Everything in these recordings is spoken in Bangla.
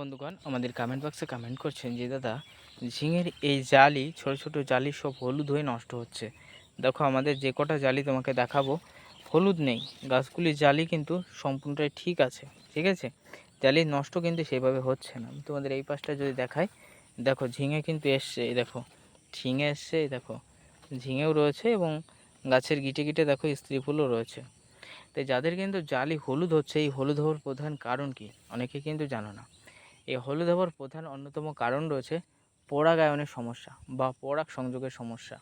বন্ধুগণ, আমাদের কমেন্ট বক্সে কমেন্ট করছেন যে, দাদা, ঝিঙের এই জালি, ছোট ছোট জালি সব হলুদ হয়ে নষ্ট হচ্ছে। দেখো, আমাদের যে কটা জালি তোমাকে দেখাবো, হলুদ নেই। গাছগুলির জালি কিন্তু সম্পূর্ণটাই ঠিক আছে ঠিক আছে? জালি নষ্ট কিন্তু সেভাবে হচ্ছে না। আমি তোমাদের এই পাশটা যদি দেখাই, দেখো, ঝিঙে কিন্তু এসছে, এই দেখো, ঝিঙে এসছে, এই দেখো, ঝিঙেও রয়েছে এবং গাছের গিটে গিটে দেখো, স্ত্রী ফুলও রয়েছে। তাই যাদের কিন্তু জালি হলুদ হচ্ছে, এই হলুদ হওয়ার প্রধান কারণ কি? অনেকে কিন্তু জানো না। এই হলুদ হওয়ার প্রধান অন্যতম কারণ রয়েছে পরাগায়নের সমস্যা বা পরাগ সংযোগের সমস্যা।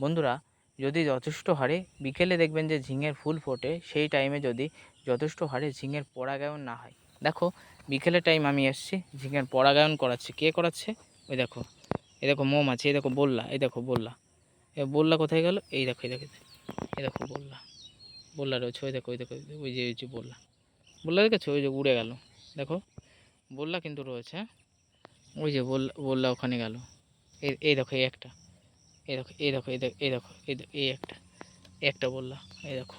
বন্ধুরা, যদি যথেষ্ট হারে বিকেলে দেখবেন যে ঝিঙের ফুল ফোটে, সেই টাইমে যদি যথেষ্ট হারে ঝিঙের পরাগায়ন না হয়। দেখো, বিকেলের টাইম আমি এসছি, ঝিঙের পরাগায়ন করাচ্ছে। কে করাচ্ছে? ওই দেখো এই দেখো মৌমাছি এই দেখো বললা এই দেখো বললা। এ বললা কোথায় গেল? এই দেখো এই দেখো এই দেখো বললা। বললা রয়েছে, ওই দেখো ওই দেখো, ওই যে ওই যে বললা। বললা দেখেছ? ওই যে উড়ে গেল। দেখো বললা কিন্তু রয়েছে? ওই যে বললা বললা ওখানে গেল। এই দেখো, এই একটা। এই দেখো এই দেখো এই দেখো এই দেখো, এই একটা। একটা বললা, এই দেখো।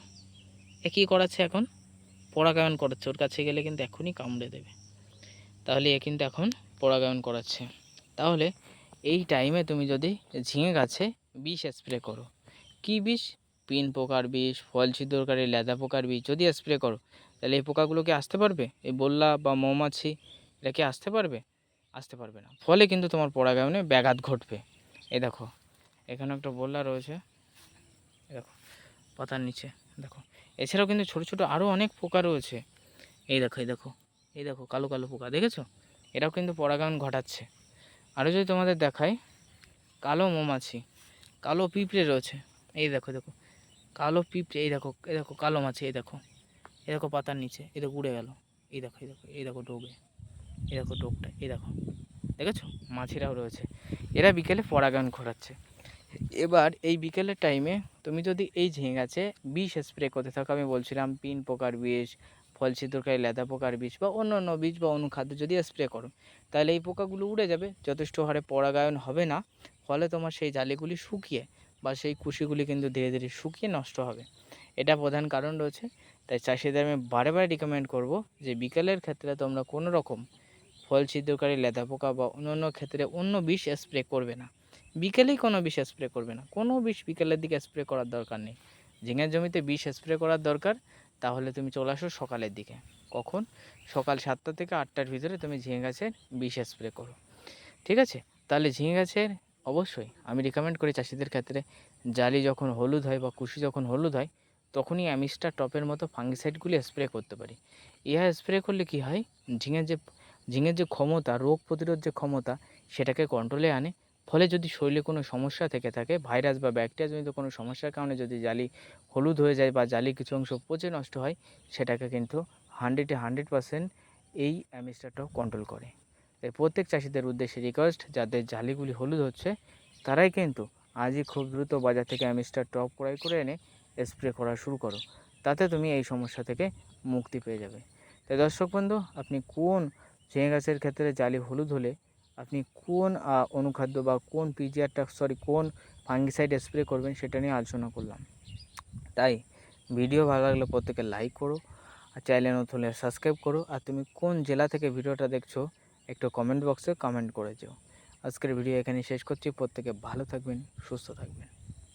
এ কী করাচ্ছে এখন? পরাগায়ন করাচ্ছে। ওর কাছে গেলে কিন্তু এখনই কামড়ে দেবে। তাহলে এ কিন্তু এখন পরাগায়ন করাচ্ছে। তাহলে এই টাইমে তুমি যদি ঝিঙে গাছে বিষ স্প্রে করো, কি বিষ? পিন পোকার বিষ, ফল ছিদ্রকারী লেদা পোকার বিষ, যদি স্প্রে করো, তাহলে এই পোকাগুলো কি আসতে পারবে? এই বললা বা মৌমাছি এটা কি আসতে পারবে আসতে পারবে না ফলে কিন্তু তোমার পরাগায়নে ব্যাঘাত ঘটবে এই দেখো এখানে একটা বললা রয়েছে দেখো পাতার নিচে দেখো এছাড়াও কিন্তু ছোট ছোট আরও অনেক পোকা রয়েছে এই দেখো এই দেখো এই দেখো কালো কালো পোকা দেখেছ এরাও কিন্তু পরাগায়ন ঘটাচ্ছে আরও যদি তোমাদের দেখাই কালো মৌমাছি কালো পিঁপড়ে রয়েছে এই দেখো দেখো কালো পিঁপড়ে এই দেখো এই দেখো কালো মাছি এই দেখো এই দেখো পাতার নিচে এই দেখো উড়ে গেল এই দেখো এই দেখো এই দেখো ডোবে এই দেখো ডোবটা এই দেখো। দেখেছ? মাছিরাও রয়েছে। এরা বিকেলে পরাগায়ন ঘোরাচ্ছে। এবার এই বিকেলের টাইমে তুমি যদি এই ঝিঙে বিষ স্প্রে করতে থাকো, আমি বলছিলাম পিন পোকার বিষ, ফল ছিদ্রকারী লেদা পোকার বিষ বা অন্য অন্য বীজ বা অনুখাদ্য যদি স্প্রে করো, তাহলে এই পোকাগুলো উড়ে যাবে। যথেষ্ট হারে পরাগায়ন হবে না, ফলে তোমার সেই জালিগুলি শুকিয়ে বা সেই কুশিগুলি কিন্তু ধীরে ধীরে শুকিয়ে নষ্ট হবে। এটা প্রধান কারণ রয়েছে। তাই চাষিদের আমি বারে বারে রিকমেন্ড করব যে বিকেলের ক্ষেত্রে তোমরা কোনো রকম ফল ছিদ্রকারী লেদা পোকা বা অন্য অন্য ক্ষেত্রে অন্য বিষ স্প্রে করবে না। বিকেলেই কোনো বিষ স্প্রে করবে না। কোনো বিষ বিকেলের দিকে স্প্রে করার দরকার নেই। ঝিঙের জমিতে বিষ স্প্রে করার দরকার। তাহলে তুমি চলে আসো সকালের দিকে। কখন? সকাল সাতটা থেকে আটটার ভিতরে তুমি ঝিঙে গাছের বিষ স্প্রে করো। ঠিক আছে? তাহলে ঝিঙে গাছের অবশ্যই আমি রিকমেন্ড করি চাষিদের ক্ষেত্রে, জালি যখন হলুদ হয় বা কুশি যখন হলুদ হয়, তখনই অ্যামিস্টার টপের মতো ফাঙ্গিসাইডগুলি স্প্রে করতে পারি। ইহা স্প্রে করলে কি হয়? ঝিঙের যে ঝিঙের যে ক্ষমতা, রোগ প্রতিরোধ যে ক্ষমতা, সেটাকে কন্ট্রোলে আনে। ফলে যদি শরীরে কোনো সমস্যা থেকে থাকে ভাইরাস বা ব্যাকটেরিয়াজনিত কোনো সমস্যার কারণে যদি জালি হলুদ হয়ে যায় বা জালি কিছু অংশ পচে নষ্ট হয়, সেটাকে কিন্তু হান্ড্রেডে হান্ড্রেড পার্সেন্ট এই অ্যামিস্টারটাও কন্ট্রোল করে। তাই প্রত্যেক চাষিদের উদ্দেশ্যে রিকোয়েস্ট যাদের জালিগুলি হলুদ হচ্ছে, তারাই কিন্তু আজই খুব দ্রুত বাজার থেকে অ্যামিস্টার টপ ক্রয় করে এনে স্প্রে করা শুরু করো। তাতে তুমি এই সমস্যা থেকে মুক্তি পেয়ে যাবে। তাই দর্শক বন্ধু, আপনি কোন ঝিঙে গাছের ক্ষেত্রে জালি হলুদ হলে আপনি কোন অনুখাদ্য বা কোন পিজিআরটা সরি কোন ফাঙ্গিসাইড স্প্রে করবেন সেটা নিয়ে আলোচনা করলাম। তাই ভিডিও ভালো লাগলে প্রত্যেকে লাইক করো আর চ্যানেল নতুন হলে সাবস্ক্রাইব করো। আর তুমি কোন জেলা থেকে ভিডিওটা দেখছ একটু কমেন্ট বক্সে কমেন্ট করে যেও। আজকের ভিডিও এখানে শেষ করছি। প্রত্যেকে ভালো থাকবেন, সুস্থ থাকবেন।